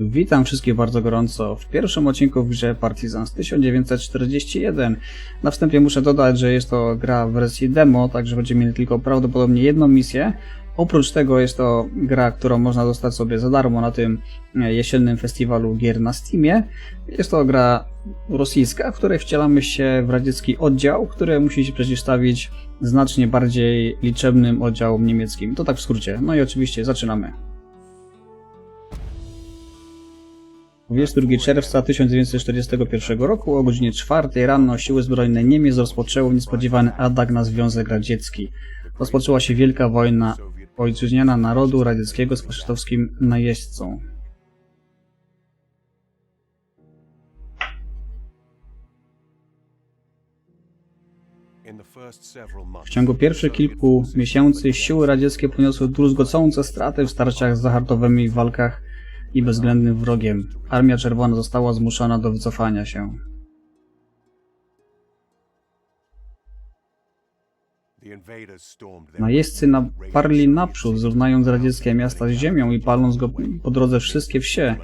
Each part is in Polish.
Witam wszystkich bardzo gorąco w pierwszym odcinku w grze Partisans 1941. Na wstępie muszę dodać, że jest to gra w wersji demo, także będziemy mieli tylko prawdopodobnie jedną misję. Oprócz tego jest to gra, którą można dostać sobie za darmo na tym e, jesiennym festiwalu gier na Steamie. Jest to gra rosyjska, w której wcielamy się w radziecki oddział, który musi się przeciwstawić znacznie bardziej liczebnym oddziałom niemieckim. To tak w skrócie. No i oczywiście zaczynamy. 22 czerwca 1941 roku o godzinie 4 rano siły zbrojne Niemiec rozpoczęły niespodziewany atak na Związek Radziecki. Rozpoczęła się wielka wojna ojczyźniana narodu radzieckiego z faszystowskim najeźdźcą. W ciągu pierwszych kilku miesięcy siły radzieckie poniosły druzgocące straty w starciach z zahartowymi w walkach i bezwzględnym wrogiem. Armia Czerwona została zmuszona do wycofania się. Najeźdźcy naparli naprzód, zrównając radzieckie miasta z ziemią i paląc go po drodze wszystkie wsie.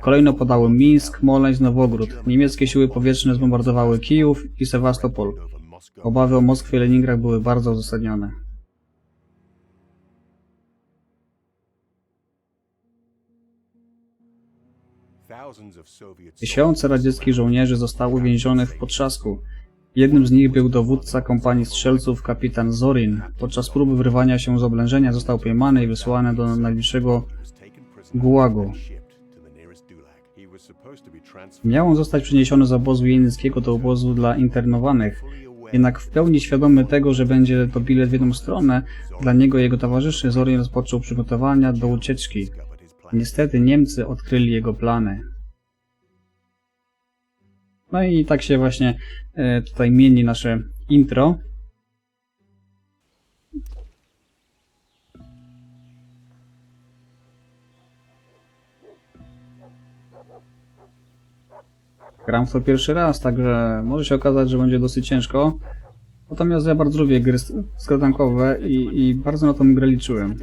Kolejno podały Mińsk, Moleńsk, Nowogród. Niemieckie siły powietrzne zbombardowały Kijów i Sewastopol. Obawy o Moskwie i Leningrad były bardzo uzasadnione. Tysiące radzieckich żołnierzy zostało uwięzionych w potrzasku. Jednym z nich był dowódca kompanii strzelców kapitan Zorin. Podczas próby wyrwania się z oblężenia został pojmany i wysłany do najbliższego gułagu. Miał on zostać przeniesiony z obozu jenickiego do obozu dla internowanych. Jednak w pełni świadomy tego, że będzie to bilet w jedną stronę, dla niego i jego towarzyszy Zorin rozpoczął przygotowania do ucieczki. Niestety Niemcy odkryli jego plany. No i tak się właśnie e, tutaj mieni nasze intro. Gram w to pierwszy raz, także może się okazać, że będzie dosyć ciężko. Natomiast ja bardzo lubię gry skradankowe i, i bardzo na tą grę liczyłem.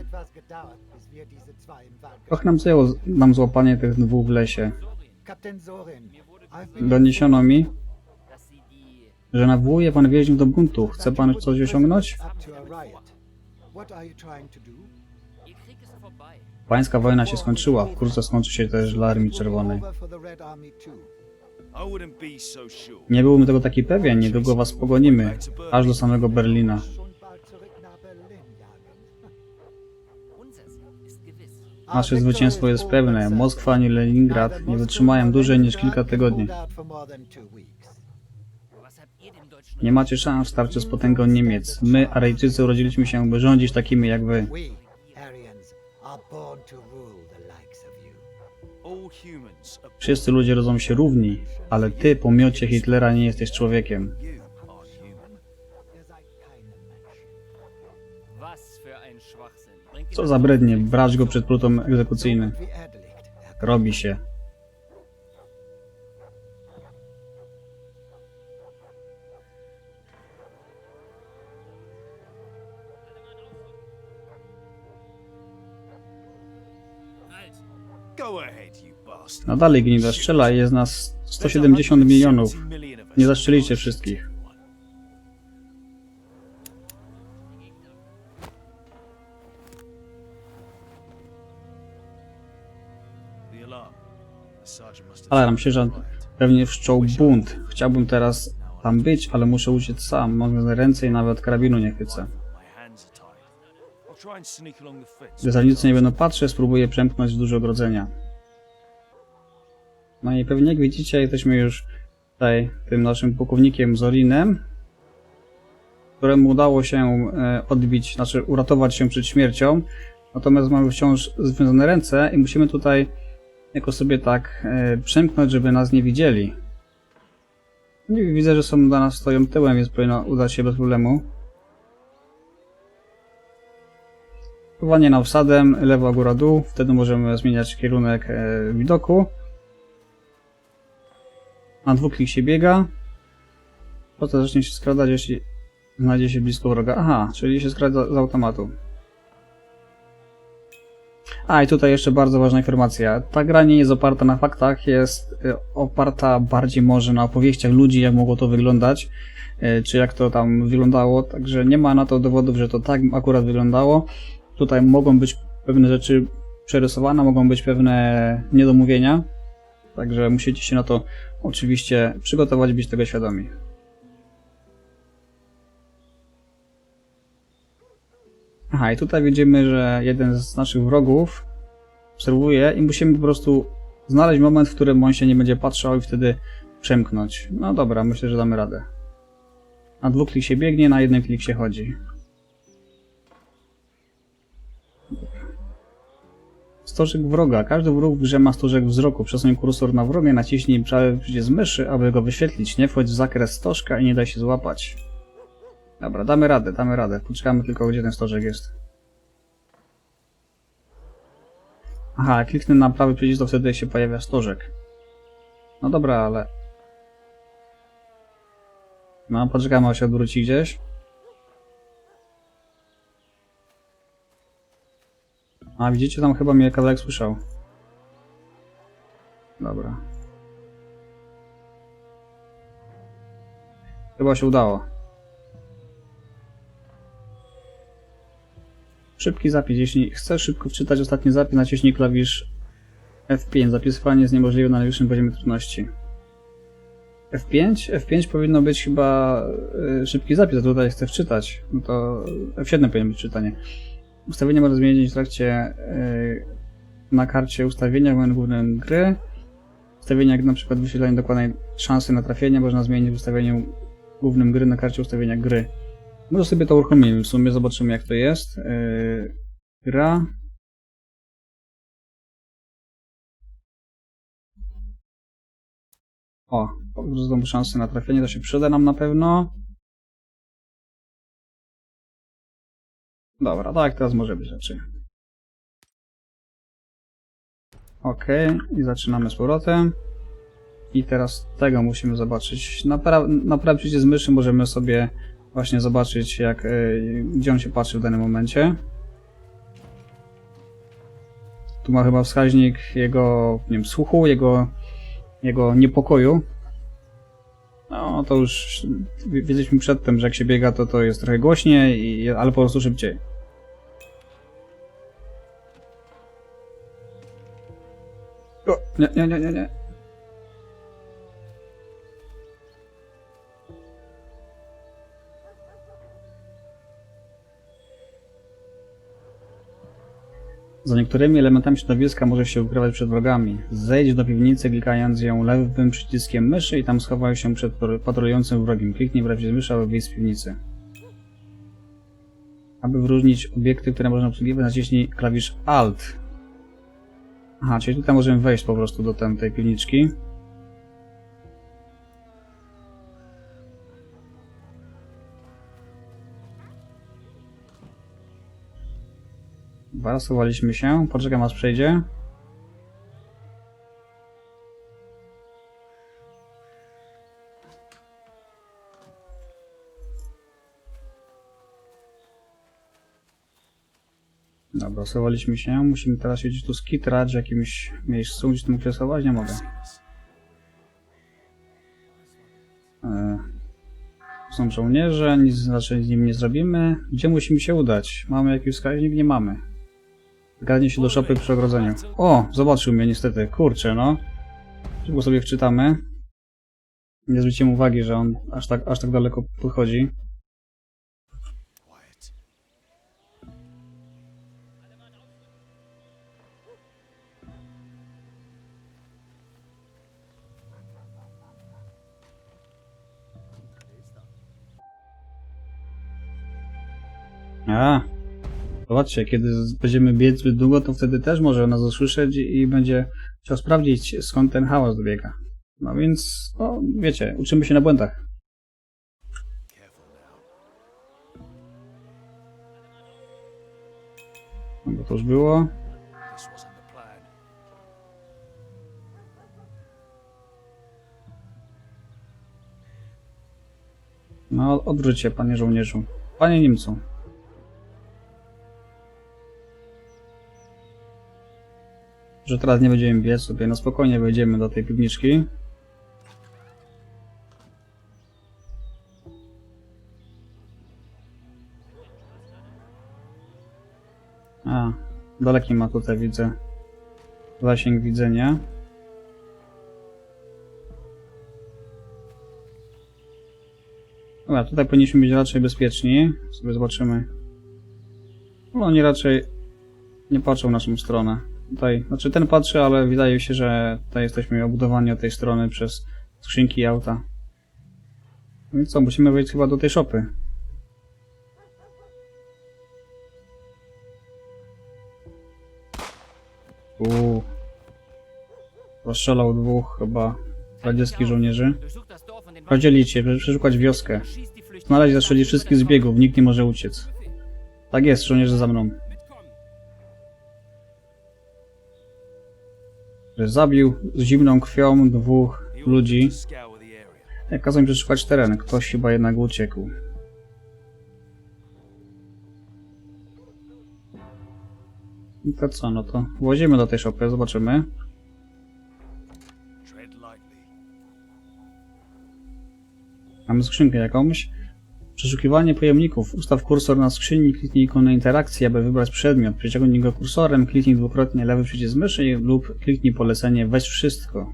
Trochę nam zajęło nam złapanie tych dwóch w lesie. Doniesiono mi, że nawołuje pan więźniów do buntu. Chce pan coś osiągnąć? Pańska wojna się skończyła. Wkrótce skończy się też dla Armii Czerwonej. Nie byłbym tego taki pewien. Niedługo was pogonimy. Aż do samego Berlina. Nasze zwycięstwo jest pewne. Moskwa ani Leningrad nie wytrzymają dłużej niż kilka tygodni. Nie macie szans w starciu z potęgą Niemiec. My, Arejczycy, urodziliśmy się, by rządzić takimi jak wy. Wszyscy ludzie rodzą się równi, ale ty, po miocie Hitlera, nie jesteś człowiekiem. Co za brednie, brać go przed plutą egzekucyjny. Robi się. No dalej gnida strzela, jest nas 170 milionów. Nie zastrzelicie wszystkich. Alarm sierżant pewnie wszczął bunt. Chciałbym teraz tam być, ale muszę uciec sam. Mogę ręce i nawet karabinu nie chwycę. Gdy zawodnicy nie będą patrzeć, spróbuję przemknąć w duże ogrodzenia. No i pewnie jak widzicie, jesteśmy już tutaj tym naszym pułkownikiem Zorinem, któremu udało się e, odbić, znaczy uratować się przed śmiercią. Natomiast mamy wciąż związane ręce i musimy tutaj jako sobie tak e, przemknąć, żeby nas nie widzieli. Widzę, że są dla nas stoją tyłem, więc powinno udać się bez problemu. Pływanie na wsadem, lewa góra dół, wtedy możemy zmieniać kierunek e, widoku. Na dwuklik się biega. Potem zacznie się skradać, jeśli znajdzie się blisko wroga. Aha, czyli się skrada z automatu. A i tutaj jeszcze bardzo ważna informacja. Ta gra nie jest oparta na faktach, jest y, oparta bardziej może na opowieściach ludzi, jak mogło to wyglądać, y, czy jak to tam wyglądało, także nie ma na to dowodów, że to tak akurat wyglądało. Tutaj mogą być pewne rzeczy przerysowane, mogą być pewne niedomówienia, także musicie się na to oczywiście przygotować, być tego świadomi. Aha, i tutaj widzimy, że jeden z naszych wrogów obserwuje i musimy po prostu znaleźć moment, w którym on się nie będzie patrzał i wtedy przemknąć. No dobra, myślę, że damy radę. Na dwóch klik się biegnie, na jeden klik się chodzi. Stożek wroga. Każdy wróg w grze ma stożek wzroku. Przesuń kursor na wroga naciśnij prawy przycisk myszy, aby go wyświetlić. Nie wchodź w zakres stożka i nie daj się złapać. Dobra, damy radę, damy radę. Poczekamy tylko, gdzie ten stożek jest. Aha, kliknę na prawy przycisk, to wtedy się pojawia stożek. No dobra, ale... No, poczekamy, aż się odwróci gdzieś. A, widzicie, tam chyba mnie kawałek słyszał. Dobra. Chyba się udało. Szybki zapis. Jeśli chcesz szybko wczytać ostatni zapis, naciśnij klawisz F5. Zapisywanie jest niemożliwe na najwyższym poziomie trudności. F5? F5 powinno być chyba y, szybki zapis, a tutaj chcę wczytać. No to F7 powinno być czytanie. Ustawienia można zmienić w trakcie y, na karcie ustawienia w głównym gry. Ustawienia jak na przykład wyświetlenie dokładnej szansy na trafienie można zmienić w ustawieniu głównym gry na karcie ustawienia gry. Może sobie to uruchomimy, w sumie zobaczymy jak to jest. Yy, gra. O, znowu szansę na trafienie, to się przyda nam na pewno. Dobra, tak, teraz może być. Ok, i zaczynamy z powrotem. I teraz tego musimy zobaczyć. Na, pra na prawy przycisk myszy możemy sobie właśnie zobaczyć, jak, y, gdzie on się patrzy w danym momencie. Tu ma chyba wskaźnik jego, nie wiem, słuchu, jego, jego niepokoju. No, to już wiedzieliśmy przedtem, że jak się biega, to to jest trochę głośniej, ale po prostu szybciej. O, nie, nie, nie, nie, nie. Za niektórymi elementami środowiska możesz się ukrywać przed wrogami. Zejdź do piwnicy klikając ją lewym przyciskiem myszy i tam schowaj się przed patrolującym wrogiem. Kliknij w prawie myszy, aby wyjść z piwnicy. Aby wyróżnić obiekty, które można obsługiwać, naciśnij klawisz ALT. Aha, czyli tutaj możemy wejść po prostu do tem, tej piwniczki. Dobra, schowaliśmy się. Poczekam aż przejdzie. Dobra, schowaliśmy się. Musimy teraz się gdzieś tu skitrać w jakimś miejscu, gdzie tu mógł się schować? Nie mogę. E, są żołnierze, nic znaczy z nim nie zrobimy. Gdzie musimy się udać? Mamy jakiś wskaźnik? Nie mamy. Zgadnie się do szopy przy ogrodzeniu. O, zobaczył mnie niestety. Kurczę, no. Szybko sobie wczytamy. Nie zwróciłem uwagi, że on aż tak, aż tak daleko podchodzi. A, zobaczcie, kiedy będziemy biec zbyt długo, to wtedy też może nas usłyszeć i będzie chciał sprawdzić, skąd ten hałas dobiega. No więc, no, wiecie, uczymy się na błędach. No bo to już było. No, odwróć się, panie żołnierzu. Panie Niemcu. Że teraz nie będziemy biec sobie, no spokojnie wejdziemy do tej piwniczki. A, daleki ma tutaj widzę zasięg widzenia. Dobra, tutaj powinniśmy być raczej bezpieczni. Sobie zobaczymy. No, oni raczej nie patrzą w naszą stronę. Tutaj, znaczy ten patrzy, ale wydaje się, że tutaj jesteśmy obudowani od tej strony przez skrzynki i auta. No i co, musimy wejść chyba do tej szopy. Uuu. Rozstrzelał dwóch chyba radzieckich żołnierzy. Rozdzielić się, przeszukać wioskę. Znaleźć i zastrzelić wszystkich zbiegów, nikt nie może uciec. Tak jest, żołnierze za mną. Że zabił z zimną krwią dwóch ludzi. Jak kazał mi przeszukać teren, ktoś chyba jednak uciekł. I to co, no to włazimy do tej szopy, zobaczymy. Mamy skrzynkę jakąś. Przeszukiwanie pojemników. Ustaw kursor na skrzyni, kliknij ikonę interakcji, aby wybrać przedmiot. Przyciągnij go kursorem, kliknij dwukrotnie lewy przycisk myszy lub kliknij polecenie weź wszystko.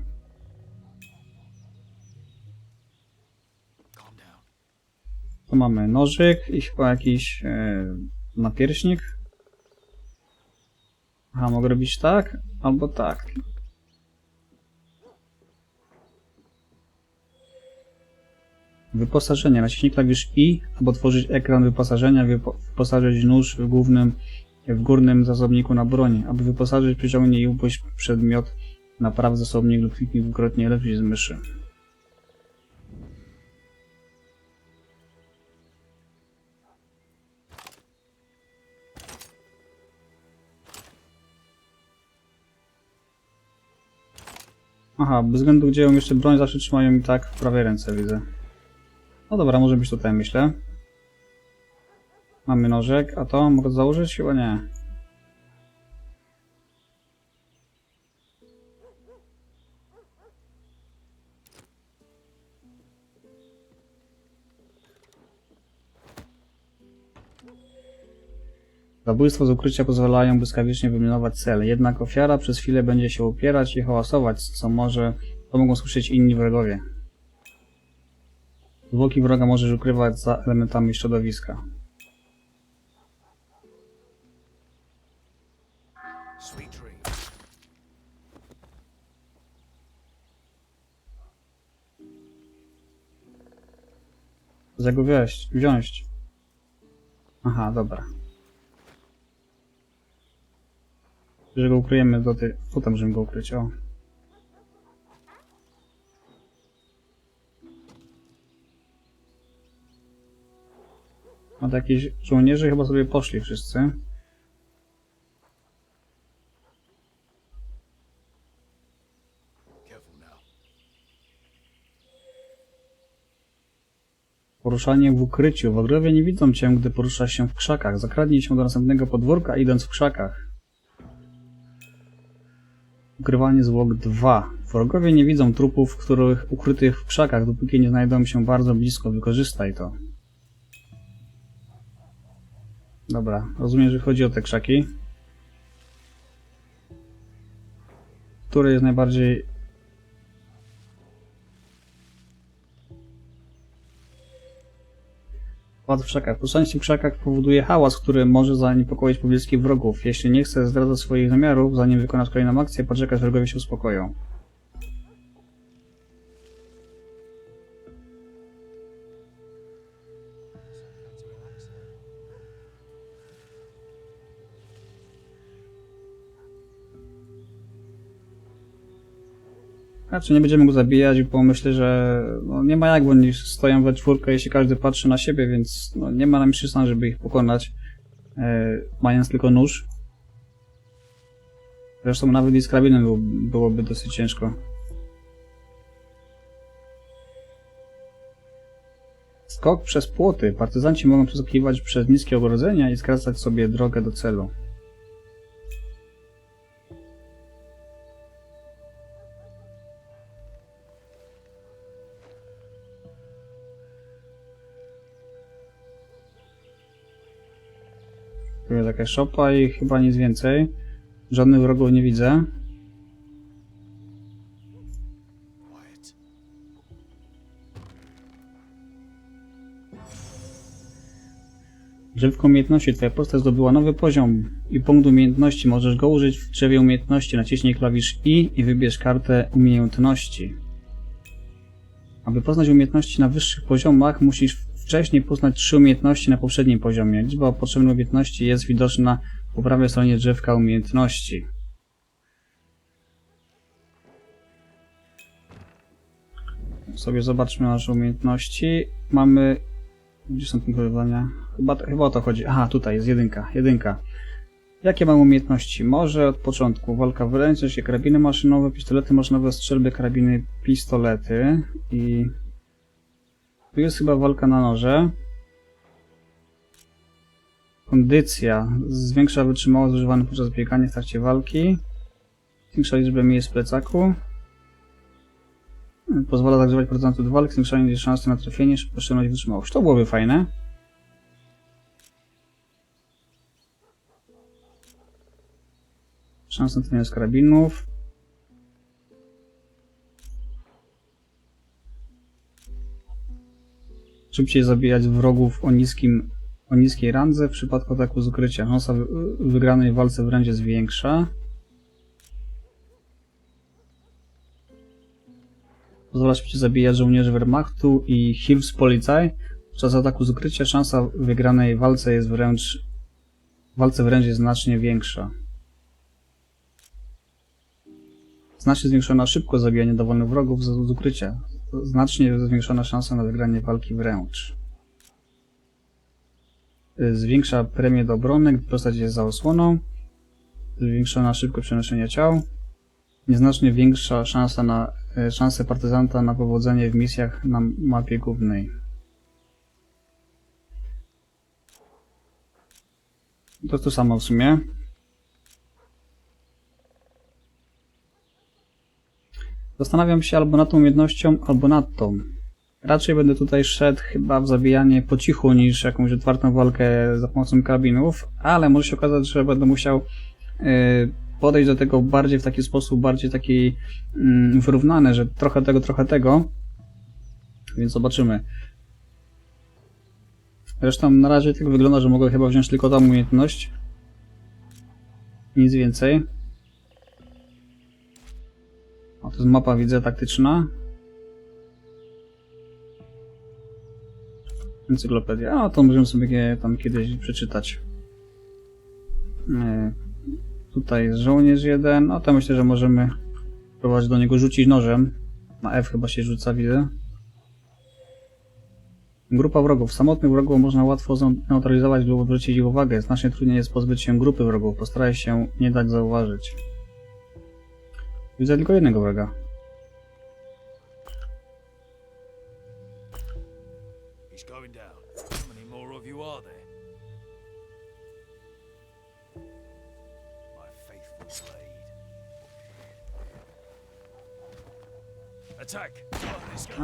Tu mamy nożyk i chyba jakiś e, napierśnik. Aha, mogę robić tak albo tak. Wyposażenie. Naciśnij klawisz I, aby otworzyć ekran wyposażenia, wypo wyposażyć nóż w głównym, w górnym zasobniku na broń. Aby wyposażyć, przyciągnij i upuść przedmiot na prawy zasobnik lub kliknij dwukrotnie lewy z myszy. Aha, bez względu gdzie ją jeszcze broń zawsze trzymają i tak w prawej ręce widzę. No dobra, może być tutaj myślę. Mamy nożek, a to mogę założyć? Chyba nie. Zabójstwo z ukrycia pozwalają błyskawicznie wymionować cel, jednak ofiara przez chwilę będzie się upierać i hałasować, co może to mogą słyszeć inni wrogowie. Zwłoki wroga możesz ukrywać za elementami środowiska. Za go wziąć, wziąć. Aha, dobra. Że go ukryjemy do tej... Tam możemy go ukryć, o. A to jakieś żołnierze chyba sobie poszli wszyscy. Poruszanie w ukryciu. Wrogowie nie widzą cię, gdy poruszasz się w krzakach. Zakradnij się do następnego podwórka, idąc w krzakach. Ukrywanie zwłok 2. Wrogowie nie widzą trupów, których ukrytych w krzakach, dopóki nie znajdą się bardzo blisko. Wykorzystaj to. Dobra, rozumiem, że chodzi o te krzaki. Który jest najbardziej Pad w krzakach. Poruszanie się w krzakach powoduje hałas, który może zaniepokoić pobliskich wrogów. Jeśli nie chcesz zdradzać swoich zamiarów, zanim wykonasz kolejną akcję, poczekaj, aż wrogowie się uspokoją. Znaczy nie będziemy go zabijać, bo myślę, że no, nie ma jak, bo oni stoją we czwórkę, jeśli każdy patrzy na siebie, więc no, nie ma nam szans, żeby ich pokonać, e, mając tylko nóż. Zresztą nawet i z karabinem było, byłoby dosyć ciężko. Skok przez płoty. Partyzanci mogą przeskakiwać przez niskie ogrodzenia i skracać sobie drogę do celu. Jakaś szopa i chyba nic więcej. Żadnych wrogów nie widzę. Drzewko umiejętności. Twoja postać zdobyła nowy poziom i punkt umiejętności. Możesz go użyć w drzewie umiejętności. Naciśnij klawisz I i wybierz kartę umiejętności. Aby poznać umiejętności na wyższych poziomach, musisz wcześniej poznać trzy umiejętności na poprzednim poziomie. Liczba potrzebnych umiejętności jest widoczna po prawej stronie drzewka umiejętności. Sobie zobaczmy nasze umiejętności. Mamy gdzie są punkty zadania? Chyba, chyba o to chodzi. Aha, tutaj jest jedynka. Jedynka. Jakie mam umiejętności? Może od początku. Walka wręcz, się karabiny maszynowe, pistolety maszynowe, strzelby, karabiny, pistolety. I... Tu jest chyba walka na noże. Kondycja. Zwiększa wytrzymałość zużywaną podczas biegania w trakcie walki. Zwiększa liczbę miejsc w plecaku. Pozwala zagrzewać partyzantów do walki, zwiększanie szansy na trafienie, szybkość i wytrzymałość. To byłoby fajne. Szansa na trafienie z karabinów. Szybciej zabijać wrogów o niskim o niskiej randze w przypadku ataku z ukrycia. Szansa wy- wygranej w walce wręcz jest większa. Pozwala szybciej zabijać żołnierzy Wehrmachtu i Hilfspolizei. Podczas ataku z ukrycia szansa wygranej w walce jest wręcz w walce wręcz jest znacznie większa. Znacznie zwiększona szybkość zabijania dowolnych wrogów z ukrycia. Znacznie zwiększona szansa na wygranie walki wręcz. Y, Zwiększa premię do obrony, gdy postać jest za osłoną. Zwiększona szybkość przenoszenia ciał. Nieznacznie większa szansa na e, szansę partyzanta na powodzenie w misjach na mapie głównej. To to samo w sumie. Zastanawiam się albo nad tą umiejętnością, albo nad tą. Raczej będę tutaj szedł chyba w zabijanie po cichu niż jakąś otwartą walkę za pomocą karabinów, ale może się okazać, że będę musiał yy, podejść do tego bardziej w taki sposób, bardziej taki mm, wyrównany, że trochę tego, trochę tego. Więc zobaczymy. Zresztą na razie tak wygląda, że mogę chyba wziąć tylko tą umiejętność. Nic więcej. To jest mapa, widzę, taktyczna. Encyklopedia. A, to możemy sobie je tam kiedyś przeczytać. Yy, tutaj jest żołnierz jeden. No to myślę, że możemy próbować do niego rzucić nożem. Na F chyba się rzuca, widzę. Grupa wrogów. Samotnych wrogów można łatwo zneutralizować lub odwrócić ich uwagę. Znacznie trudniej jest pozbyć się grupy wrogów. Postaraj się nie dać zauważyć. Widzę tylko jednego wroga.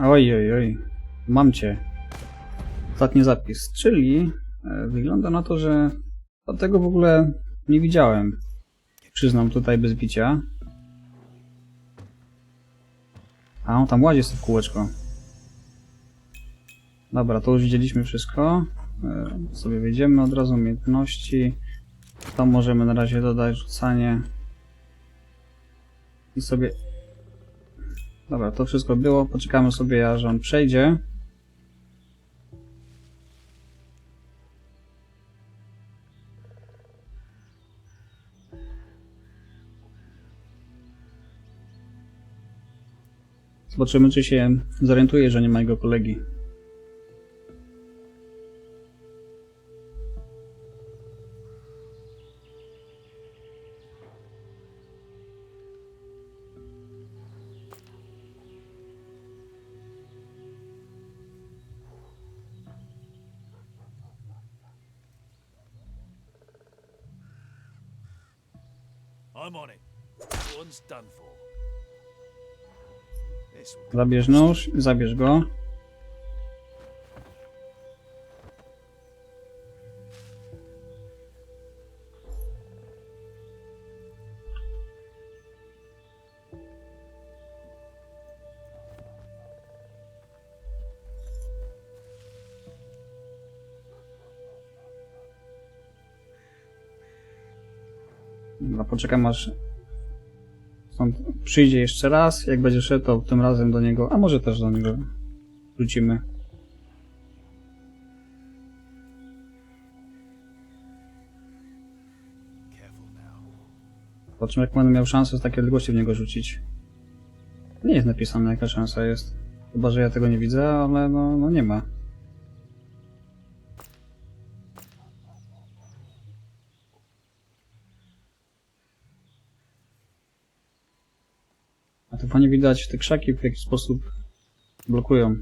Oj, oj, oj. Mam cię. Ostatni zapis. Czyli e, wygląda na to, że tego w ogóle nie widziałem. Przyznam tutaj bez bicia. A on tam łazi sobie w kółeczko. Dobra, to już widzieliśmy wszystko. E, sobie wejdziemy od razu umiejętności. Tam możemy na razie dodać rzucanie. I sobie Dobra, to wszystko było. Poczekamy sobie, aż on przejdzie. Zobaczymy, czy się zorientuje, że nie ma jego kolegi. Zabierz nóż, zabierz go. Dobra, poczekam aż stąd przyjdzie jeszcze raz. Jak będzie szedł, to tym razem do niego, a może też do niego wrócimy. Now. Zobaczymy, jak będę miał szansę z takiej odległości w niego rzucić. Nie jest napisane, jaka szansa jest. Chyba, że ja tego nie widzę, ale no, no nie ma. Tu fajnie widać te krzaki w jaki sposób blokują.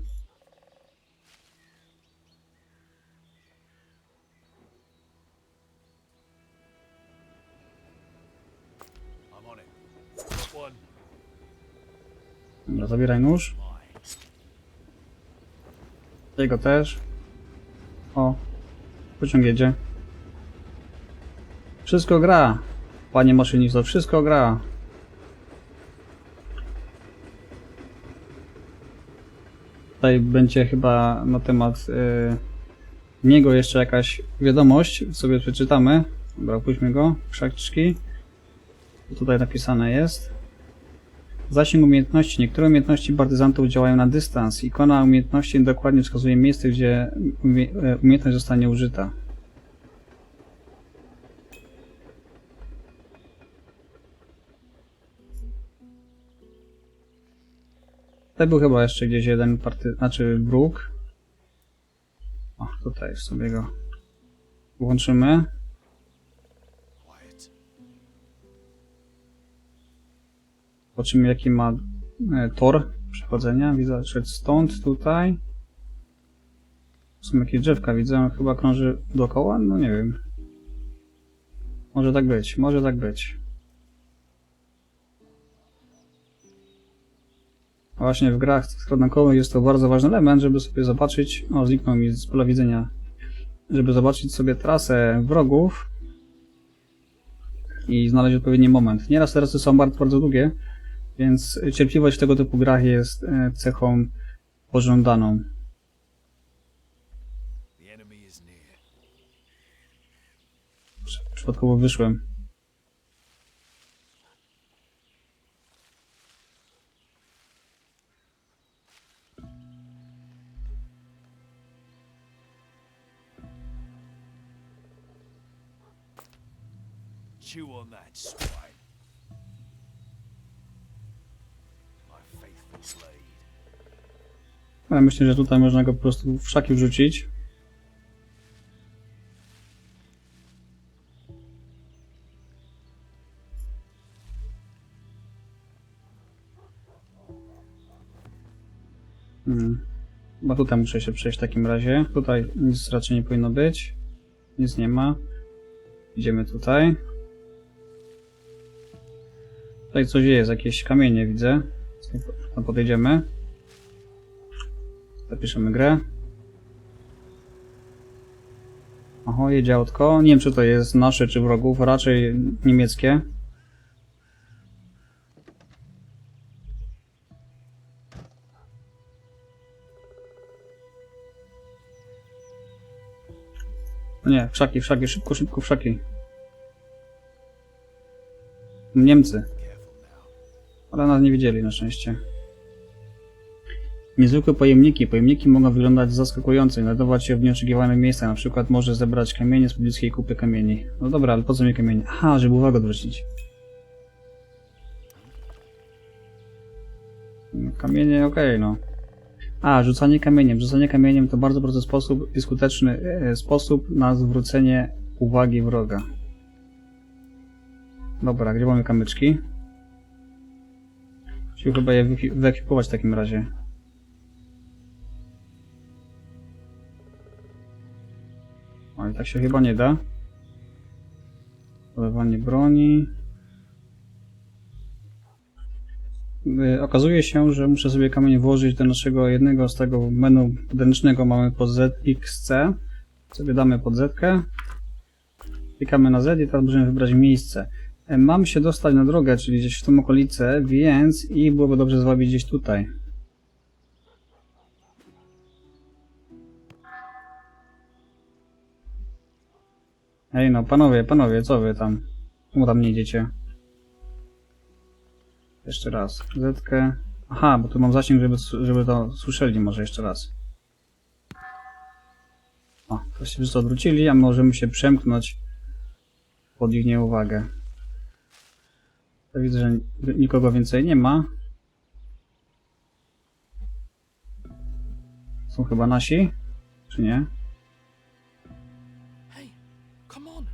Dobra, zabieraj nóż. Jego też. O, pociąg jedzie. Wszystko gra, panie maszynisto, wszystko gra. Tutaj będzie chyba na temat y, niego jeszcze jakaś wiadomość, sobie przeczytamy. Dobra, puśćmy go, krzaczki. Tutaj napisane jest. Zasięg umiejętności. Niektóre umiejętności partyzantów działają na dystans. Ikona umiejętności dokładnie wskazuje miejsce, gdzie umie e, umiejętność zostanie użyta. Tutaj był chyba jeszcze gdzieś jeden party... znaczy wróg. O, tutaj sobie go włączymy. Zobaczymy jaki ma e, tor przechodzenia. Widzę, że stąd, tutaj. Są jakieś drzewka, widzę, chyba krąży dookoła? No nie wiem. Może tak być, może tak być. Właśnie w grach składankowych jest to bardzo ważny element, żeby sobie zobaczyć, o zniknął mi z pola widzenia, żeby zobaczyć sobie trasę wrogów i znaleźć odpowiedni moment. Nieraz trasy są bardzo, bardzo długie, więc cierpliwość w tego typu grach jest e, cechą pożądaną. Przypadkowo wyszłem. Myślę, że tutaj można go po prostu w szaki wrzucić. Hmm. Bo tutaj muszę się przejść w takim razie. Tutaj nic raczej nie powinno być. Nic nie ma. Idziemy tutaj. Tutaj coś jest, jakieś kamienie widzę. Tam podejdziemy. Zapiszemy grę. Oho, jedzie autko. Nie wiem, czy to jest nasze, czy wrogów. Raczej niemieckie. Nie, wszaki, wszaki, szybko, szybko, wszaki. Niemcy. Ale nas nie widzieli na szczęście. Niezwykłe pojemniki. Pojemniki mogą wyglądać zaskakująco i znajdować się w nieoczekiwanych miejscach. Na przykład może zebrać kamienie z pobliskiej kupy kamieni. No dobra, ale po co mi kamienie? Aha, żeby uwagę odwrócić. No, Kamienie, okej, no. A, rzucanie kamieniem. Rzucanie kamieniem to bardzo prosty sposób i skuteczny e, sposób na zwrócenie uwagi wroga. Dobra, gdzie mamy kamyczki? Musimy chyba je wyekwipować w takim razie. I tak się chyba nie da. Polewanie broni. Y, Okazuje się, że muszę sobie kamień włożyć do naszego jednego z tego menu ręcznego mamy pod ZXC. Sobie damy pod Z. Klikamy na Z i teraz możemy wybrać miejsce. E, Mam się dostać na drogę, czyli gdzieś w tą okolicę, więc i byłoby dobrze zwabić gdzieś tutaj. Ej no, panowie, panowie, co wy tam? Czemu tam nie idziecie? Jeszcze raz. Zetkę. Aha, bo tu mam zasięg, żeby, żeby to słyszeli może jeszcze raz. O, to się wszyscy odwrócili, a możemy się przemknąć pod ich nieuwagę. Ja widzę, że nikogo więcej nie ma. Są chyba nasi? Czy nie?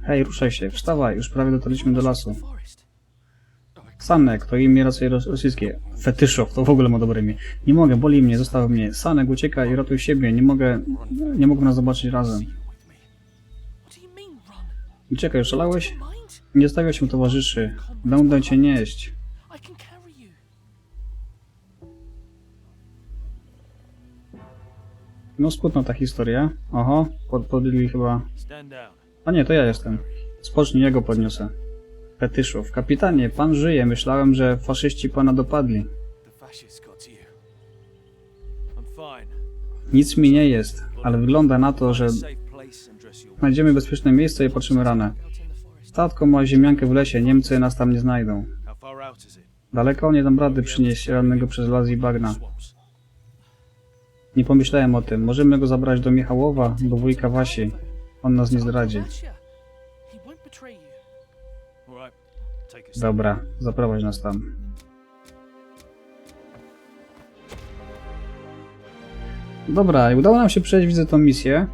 Hej, ruszaj się, wstawaj, już prawie dotarliśmy do lasu. Sanek, to imię raczej ros- rosyjskie. Fetyszow, to w ogóle ma dobre imię. Nie mogę, boli mnie, zostaw mnie. Sanek, uciekaj i ratuj siebie, nie mogę, nie mogę nas zobaczyć razem. Uciekaj, oszalałeś? Mind? Nie stawiaj się towarzyszy. Będę cię nieść. No smutna ta historia. Oho, pod, podjęli chyba... A nie, to ja jestem. Spocznij, ja go podniosę. Fetyszow, kapitanie, pan żyje. Myślałem, że faszyści pana dopadli. Nic mi nie jest, ale wygląda na to, że znajdziemy bezpieczne miejsce i patrzymy ranę. Statko ma ziemiankę w lesie, Niemcy nas tam nie znajdą. Daleko nie dam rady przynieść rannego przez las i bagna. Nie pomyślałem o tym. Możemy go zabrać do Michałowa, do wujka Wasi. On nas nie zdradzi. Dobra, zaprowadź nas tam. Dobra, i udało nam się przejść, widzę tą misję.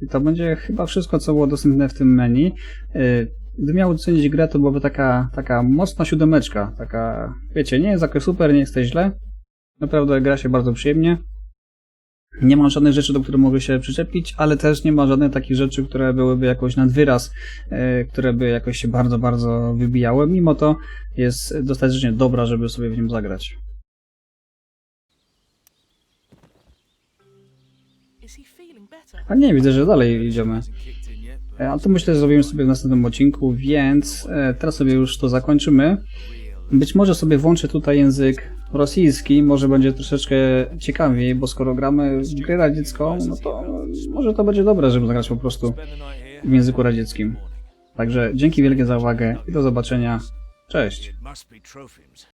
I to będzie chyba wszystko, co było dostępne w tym menu. Yy, Gdybym miał ocenić grę, to byłaby taka, taka mocna siódemeczka. Taka, wiecie, nie jest jakoś super, nie jest to źle. Naprawdę gra się bardzo przyjemnie. Nie ma żadnych rzeczy, do których mogę się przyczepić, ale też nie ma żadnych takich rzeczy, które byłyby jakoś nad wyraz, e, które by jakoś się bardzo, bardzo wybijały. Mimo to jest dostatecznie dobra, żeby sobie w nim zagrać. A nie, widzę, że dalej idziemy. E, A to myślę, że zrobimy sobie w następnym odcinku, więc e, teraz sobie już to zakończymy. Być może sobie włączę tutaj język rosyjski, może będzie troszeczkę ciekawiej, bo skoro gramy w grę radziecką, no to może to będzie dobre, żeby zagrać po prostu w języku radzieckim. Także dzięki wielkie za uwagę i do zobaczenia. Cześć!